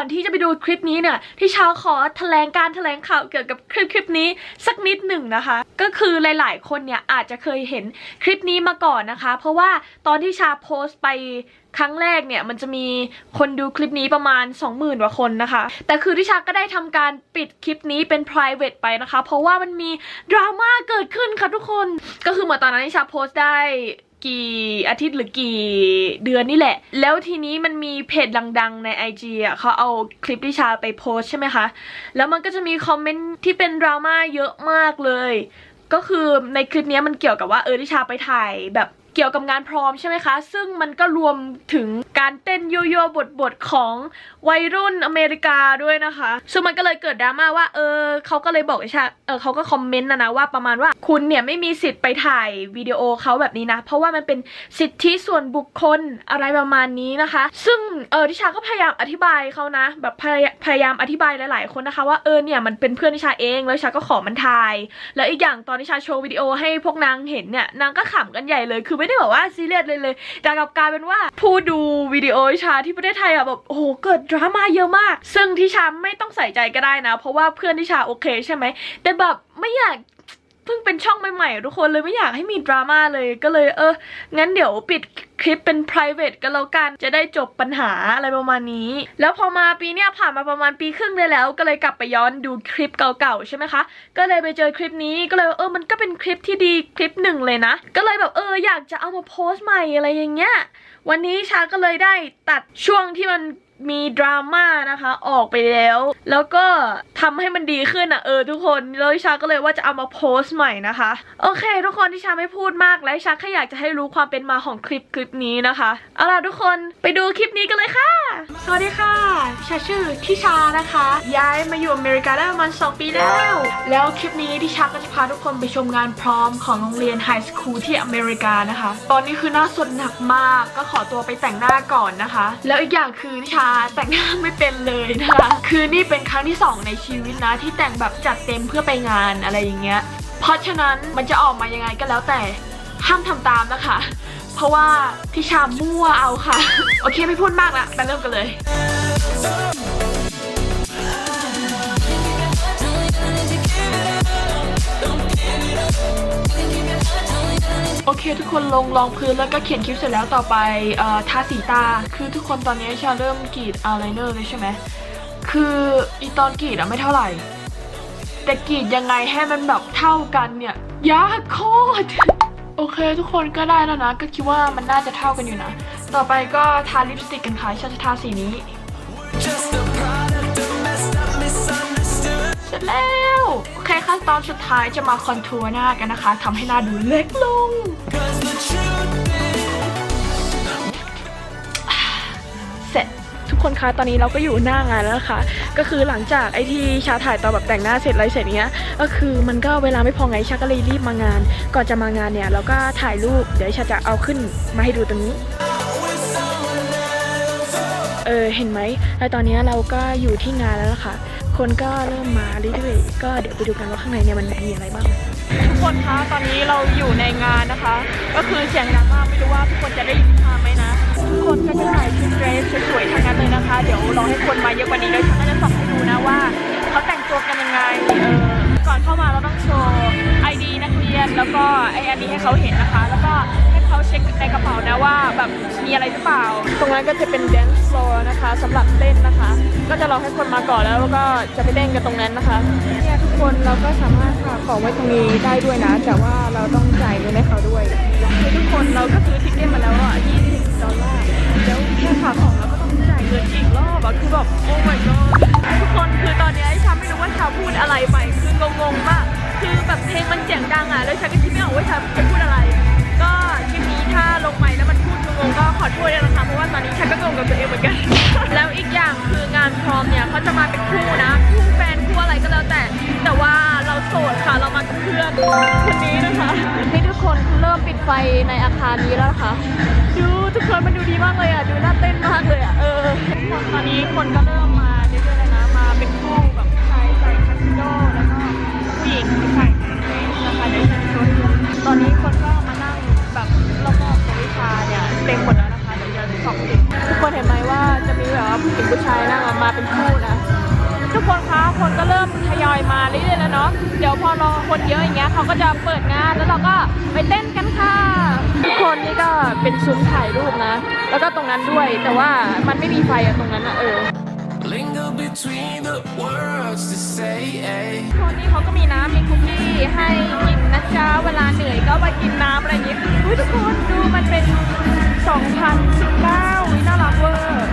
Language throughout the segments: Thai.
อนที่จะไปดูคลิปนี้เนี่ยที่ชาวขอแถลงการแถลงข่าวเกี่ยวกับคลิปคลิปนี้สักนิดหนึ่งนะคะ ก็คือหลาย ๆ คนเนี่ยอาจจะเคยเห็นคลิปนี้มาก่อนนะคะ เพราะว่าตอนที่ชาโพสต์ไปครั้งแรกเนี่ยมันจะมีคนดูคลิปนี้ประมาณ 20,000กว่าคนนะคะ แต่คือที่ชาก็ได้ทำการปิดคลิปนี้เป็น private ไปนะคะ เพราะว่ามันมีดราม่าเกิดขึ้นค่ะทุกคน ก็คือเหมือนตอนนั้นที่ชาโพสต์ได้ กี่อาทิตย์หรือกี่เดือนนี่แหละ แล้วทีนี้มันมีเพจดังๆ ใน IG อะเขาเอาคลิปที่ชาไปโพสใช่ไหมคะ แล้วมันก็จะมีคอมเมนต์ที่เป็นดราม่าเยอะมากเลย ก็คือในคลิปนี้มันเกี่ยวกับว่าเออที่ชาไปถ่ายแบบ เกี่ยวกับงานพร้อมใช่ไหมคะ ซึ่งมันก็รวมถึงการเต้นโยโย่บทๆของวัยรุ่นอเมริกาด้วยนะคะ ซึ่งมันก็เลยเกิดดราม่าว่า เออเขาก็เลยบอกไอ้ชาเออเขาก็คอมเมนต์นะนะว่าประมาณว่าคุณเนี่ยไม่มีสิทธิ์ไปถ่ายวิดีโอเขาแบบนี้นะ เพราะว่ามันเป็นสิทธิส่วนบุคคลอะไรประมาณนี้นะคะ ซึ่งเออทิชาก็พยายามอธิบายเขานะ แบบพยายพยายามอธิบายหลาย ๆ คนนะคะ ว่าเออเนี่ยมันเป็นเพื่อนทิชาเองแล้วทิชาก็ขอมันถ่าย แล้วอีกอย่างตอนที่ชาโชว์วิดีโอให้พวกนางเห็นเนี่ยนางก็ขำกันใหญ่เลยคือไม่ได้แบบว่าซีเรียสเลยเลย แต่กับกลายเป็นว่าผู้ดูวิดีโอชาที่ประเทศไทยอะแบบโอ้โหเกิดดราม่าเยอะมาก ซึ่งที่ชาไม่ต้องใส่ใจก็ได้นะ เพราะว่าเพื่อนที่ชาโอเคใช่ไหมแต่แบบไม่อยาก พิ่งเป็นช่องใหม่ๆทุกคนเลยไม่อยากให้มีดราม่าเลยก็เลยเออ งั้นเดี๋ยวปิดคลิปเป็น private กันแล้วกัน จะได้จบปัญหาอะไรประมาณนี้ แล้วพอมาปีเนี้ยผ่านมาประมาณปีครึ่งเลยแล้ว ก็เลยกลับไปย้อนดูคลิปเก่าๆใช่ไหมคะ ก็เลยไปเจอคลิปนี้ก็เลยเออมันก็เป็นคลิปที่ดีคลิปหนึ่งเลยนะ ก็เลยแบบเอออยากจะเอามาโพสต์ใหม่อะไรอย่างเงี้ยวันนี้ชาก็เลยได้ตัดช่วงที่มัน มีดราม่านะคะออกไปแล้ว แล้วก็ทำให้มันดีขึ้นอะเออทุกคนแล้วชาก็เลยว่าจะเอามาโพสต์ใหม่นะคะ โอเค ทุกคนที่ชาไม่พูดมากและชาแค่อยากจะให้รู้ความเป็นมาของคลิปคลิปนี้นะคะเอาล่ะทุกคนไปดูคลิปนี้กันเลยค่ะ สวัสดีค่ะ ชาชื่อทิชานะคะ ย้ายมาอยู่อเมริกาได้ประมาณ2ปีแล้ว แล้วคลิปนี้ทิชาก็จะพาทุกคนไปชมงานพร้อมของโรงเรียนไฮสคูลที่อเมริกานะคะ ตอนนี้คือหน้าสดหนักมาก ก็ขอตัวไปแต่งหน้าก่อนนะคะ แล้วอีกอย่างคือทิชาแต่งหน้าไม่เป็นเลยนะคะ คือนี่เป็นครั้งที่สองในชีวิตนะที่แต่งแบบจัดเต็มเพื่อไปงานอะไรอย่างเงี้ย เพราะฉะนั้นมันจะออกมายังไงก็แล้วแต่ห้ามทำตามนะคะ เพราะว่าพี่ชามั่วเอาค่ะ โอเคไม่พูดมากละไปเริ่มกันเลย โอเค ทุกคนลงรองพื้นแล้วก็เขียนคิ้วเสร็จแล้วต่อไปเอ่อทาสีตา คือทุกคนตอนนี้ชาเริ่มกรีดอายไลเนอร์เลยใช่ไหมคืออีตอนกรีดอะไม่เท่าไหร่ แต่กรีดยังไงให้มันแบบเท่ากันเนี่ยยากโคตรโอเค ทุกคนก็ได้แล้วนะ ก็คิดว่ามันน่าจะเท่ากันอยู่นะ ต่อไปก็ทาลิปสติกกันค่ะฉันจะทาสีนี้ เสร็จแล้ว โอเคขั้นตอนสุดท้ายจะมาคอนทัวร์หน้ากันนะคะทำให้หน้าดูเล็กลง เสร็จทุกคนคะตอนนี้เราก็อยู่หน้างานแล้วนะคะ ก็คือหลังจากไอที่ชาถ่ายตอนแบบแต่งหน้าเสร็จอะไรเสร็จเนี้ย ก็คือมันก็เวลาไม่พอไงชาก็เลยรีบมางาน ก่อนจะมางานเนี่ยเราก็ถ่ายรูปเดี๋ยวชาจะเอาขึ้นมาให้ดูตรงนี้เออเห็นไหมแล้วตอนนี้เราก็อยู่ที่งานแล้วนะคะ คนก็เริ่มมาเรื่อยๆ ก็เดี๋ยวไปดูกันว่าข้างในเนี่ยมันมีอะไรบ้าง ทุกคนคะ ตอนนี้เราอยู่ในงานนะคะ ก็คือเสียงดังมากไม่รู้ว่าทุกคนจะได้ยินมาไหมนะ ทุกคนก็จะถ่ายชุดเดรสสวยๆทั้งนั้นเลยนะคะ เดี๋ยวรอให้คนมาเยอะกว่านี้แล้วฉันก็จะส่องให้ดูนะว่าเขาแต่งตัวกันยังไง เออ ก่อนเข้ามาเราต้องโชว์ ID นักเรียนแล้วก็ไออันนี้ให้เขาเห็นนะคะ แล้วก็ให้เขาเช็คในกระเป๋านะว่าแบบ มีอะไรหรือเปล่า ตรงนั้นก็จะเป็น dance floor นะคะสำหรับเต้นนะคะ ก็จะรอให้คนมาก่อนแล้วแล้วก็จะไปเต้นกันตรงนั้นนะคะเนี่ยทุกคนเราก็สามารถฝากของไว้ตรงนี้ได้ด้วยนะ แต่ว่าเราต้องจ่ายเงินให้เขาด้วยคือทุกคนเราก็ซื้อทิกเก็ตมาแล้วอะ20ดอลลาร์แล้วแค่ฝากของเราก็ต้องจ่ายเงินอีกรอบอะคือแบบโอ้ my god ทุกคนคือตอนนี้ไอ้ชาไม่รู้ว่าชาพูดอะไรไปคืองงๆมากคือแบบเพลงมันเสียงดังอะแล้วชาก็คิดไม่ออกว่าชา อนนี้ฉันก็งงกับตัวเองเหมือนกัน แล้วอีกอย่างคืองานพร้อมเนี่ยเขาจะมาเป็นคู่นะ คู่แฟนคู่อะไรก็แล้วแต่ แต่ว่าเราโสดค่ะ เรามากับเพื่อนคนนี้นะคะ นี่ทุกคนเริ่มปิดไฟในอาคารนี้แล้วนะคะ ดูทุกคนมันดูดีมากเลยอะ ดูน่าเต้นมากเลยอะ เออ ตอนนี้คนก็เริ่มมาเรื่อยๆแล้วนะ มาเป็นคู่แบบผู้ชายใส่คาสิโดแล้วก็ผู้หญิงใส่เดรสนะคะเดรสโชว์ให้ดูตอนนี้คนก็มานั่งแบบรอบๆของวิชาเนี่ยเต็มหมด งผู้งทุกคนเห็นไหมว่าจะมีแบบผู้หญิงผู้ชายนั่งมาเป็นคู่นะ ทุกคนคะคนก็เริ่มทยอยมาเรื่อยๆแล้วเนาะเดี๋ยวพอรอคนเยอะอย่างเงี้ยเขาก็จะเปิดงานแล้วเราก็ไปเต้นกันค่ะทุกคนนี่ก็เป็นซุ้มถ่ายรูปนะ แล้วก็ตรงนั้นด้วยแต่ว่ามันไม่มีไฟตรงนั้นอะเออ Linger คนนี้เขาก็มีน้ำมีคุกกี้ให้กินนะจ๊ะเวลาเหนื่อยก็ไปกินน้ำอะไรอย่างเงี้ยทุกคน 2019วิน่ารักเวอร์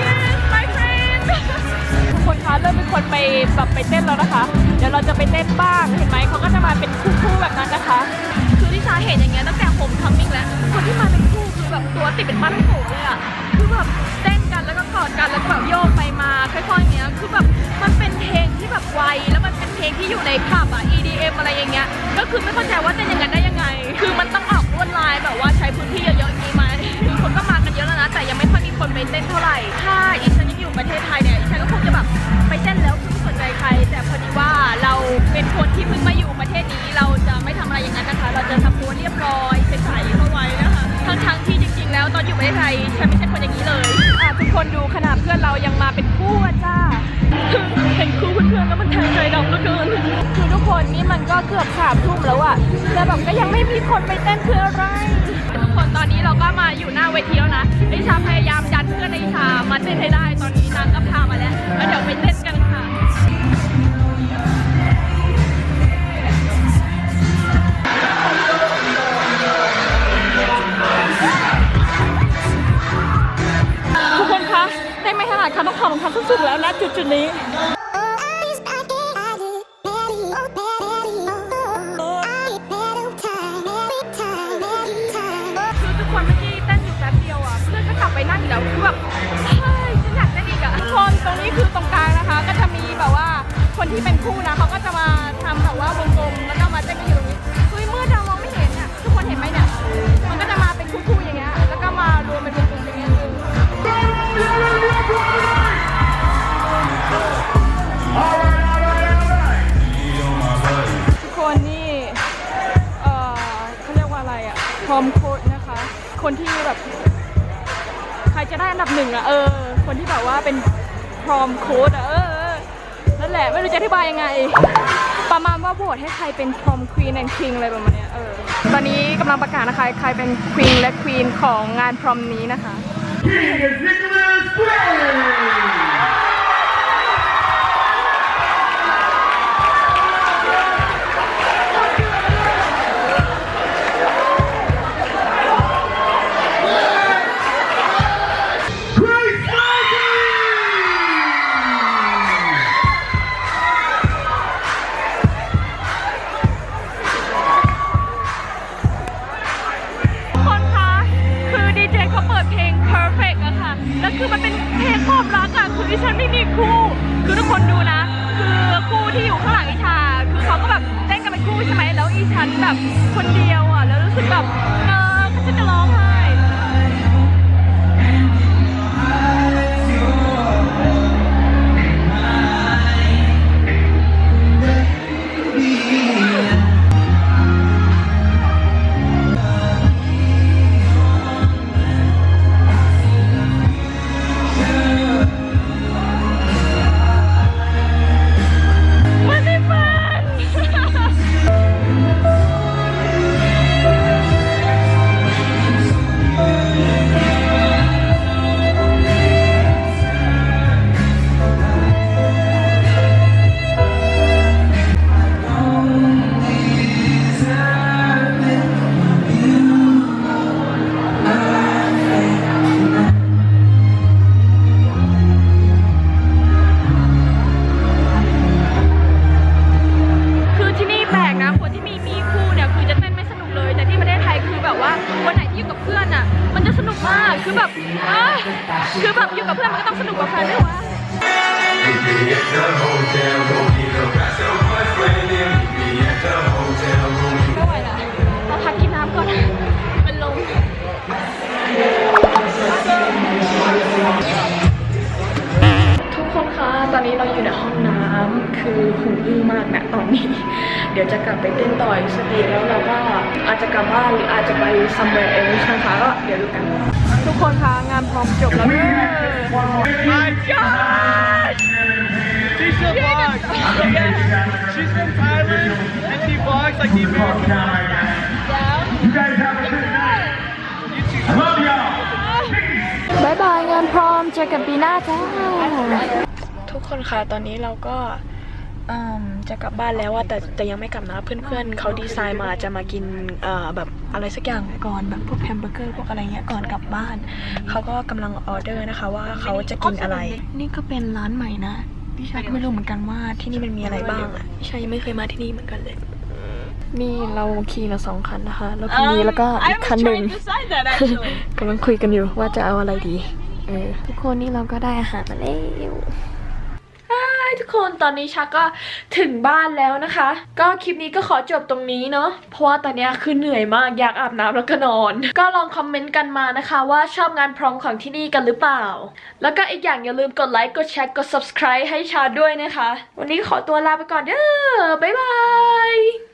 Yes my friend ทุกคนคะเริ่มมีคนไปแบบไปเต้นแล้วนะคะ เดี๋ยวเราจะไปเต้นบ้าง เห็นไหมเขาก็จะมาเป็นคู่ๆแบบนั้นนะคะ คือที่ชาเห็นอย่างเงี้ยตั้งแต่ผมทัมมิ่งแล้ว คนที่มาเป็นคู่คือแบบตัวติดเป็นปั้นโผเลยอะคือแบบเต้นกันแล้วก็กอดกันแล้วก็แบบโยกไปมาค่อยๆอย่างเงี้ย คือแบบมันเป็นเพลงที่แบบไวแล้วมันเป็นเพลงที่อยู่ในคลับอะ EDM อะไรอย่างเงี้ย ก็คือไม่เข้าใจว่าเต้นอย่างนั้นได้ยังไง คือมันต้องออกลวดลายแบบว่าใช้พื้นที่เยอะๆอย่างนี้ไหม คนก็มากันเยอะแล้วนะ แต่ยังไม่ค่อยมีคนไปเต้นเท่าไหร่ ถ้าอีฉันยังอยู่ประเทศไทยเนี่ยอีฉันก็คงจะแบบไปเต้นแล้วคือไม่สนใจใคร แต่พอดีว่าเราเป็นคนที่เพิ่งมาอยู่ประเทศนี้ เราจะไม่ทำอะไรอย่างนั้นนะคะ เราจะทำตัวเรียบร้อยใสๆเข้าไว้นะคะทั้งทั้งที่จริง ๆ แล้วตอนอยู่ประเทศไทยฉันไม่ใช่คนอย่างนี้เลยอะทุกคนดูขนาดเพื่อนเรายังมาเป็นคู่อะจ้า เห็นคู่เพื่อนๆแล้วมันแทงใจดำเหลือเกินคือทุกคนนี่มันก็เกือบสามทุ่มแล้วอะแต่แบบก็ยังไม่มีคนไปเต้นคืออะไรทุกคนตอนนี้เราก็มาอยู่หน้าเวทีแล้วนะไอชาพยายามยันเพื่อนนิชามาเต้นให้ได้ นี้คือทุกคนเมื่อกี้เต้นอยู่แป๊บเดียวอะเพื่อนก็กลับไปนั่งอีกแล้วคือแบบเฮ้ยฉันอยากเต้นอีกอะทุกคนตรงนี้คือตรงกลางนะคะ ก็จะมีแบบว่าคนที่เป็นคู่นะเขาก็จะมาทำแบบว่าวงกลมแล้วก็มาเต้นกันอยู่ตรงนี้เฮ้ยมืดอะมองไม่เห็นอะทุกคนเห็นไหมเนี่ยมันก็จะมาเป็นคู่ๆอย่างเงี้ยแล้วก็มารวมเป็นวง คนที่แบบ ใครจะได้อันดับหนึ่งอะเออ คนที่แบบว่าเป็นพรอมโค้ดอะเออเออนั่นแหละไม่รู้จะอธิบายยังไง ประมาณว่าโหวตให้ใครเป็นพรอมควีนแอนด์คิงอะไรประมาณเนี้ยเออตอนนี้กำลังประกาศนะคะใครเป็นควีนและควีนของงานพรอมนี้นะคะทุก แบบคนเดียวอะแล้วรู้สึกแบบ พื่อนอะ มันจะสนุกมาก คือแบบเอ้ยคือแบบอยู่กับเพื่อนมันก็ต้องสนุกกว่าแฟนด้วยวะ ไม่ไหวละเราพักกินน้ำก่อน เป็นลมทุกคนคะ ตอนนี้เราอยู่ในห้องน้ำ คือหูอึ้งมากนะตอนนี้ เดี๋ยวจะกลับไปเต้นต่อยสตีแล้วเราก็อาจจะกลับบ้านหรืออาจจะไป somewhere else นะคะก็เดี๋ยวดูกัน ทุกคนคะงานพร้อมจบแล้วเด้อ My God Alicia vlogs. Yeah. She's from Thailand and she vlogs like the American vlog. You guys have a good night. I love y'all. บายบายงานพร้อมเจอกันปีหน้าจ้า ทุกคนคะตอนนี้เราก็อืมจะกลับบ้านแล้วว่าแต่แต่ยังไม่กลับนะเพื่อนๆเขาดีไซน์มาจะมากินเอ่อแบบอะไรสักอย่างก่อนแบบพวกแฮมเบอร์เกอร์พวกอะไรเงี้ยก่อนกลับบ้านเขาก็กำลังออเดอร์นะคะว่าเขาจะกินอะไร นี่ก็เป็นร้านใหม่นะพี่ชายก็ไม่รู้เหมือนกันว่าที่นี่มันมีอะไรบ้างอะพี่ชายยังไม่เคยมาที่นี่เหมือนกันเลยนี่เราขี่มาสองคันนะคะแล้วคันนี้แล้วก็อีกคันหนึ่งกำลังคุยกันอยู่ว่าจะเอาอะไรดีเออทุกคนนี่เราก็ได้อาหารมาแล้วทุก คนตอนนี้ชักก็ถึงบ้านแล้วนะคะ ก็คลิปนี้ก็ขอจบตรงนี้เนาะเพราะว่าตอนนี้คือเหนื่อยมากอยากอาบน้ำแล้วก็นอน ก็ลองคอมเมนต์กันมานะคะ ว่าชอบงานพร้อมของที่นี่กันหรือเปล่า แล้วก็อีกอย่างอย่าลืมกดไลค์กดแชร์กด subscribe ให้ชาด้วยนะคะ วันนี้ขอตัวลาไปก่อนเด้อบ๊ายบาย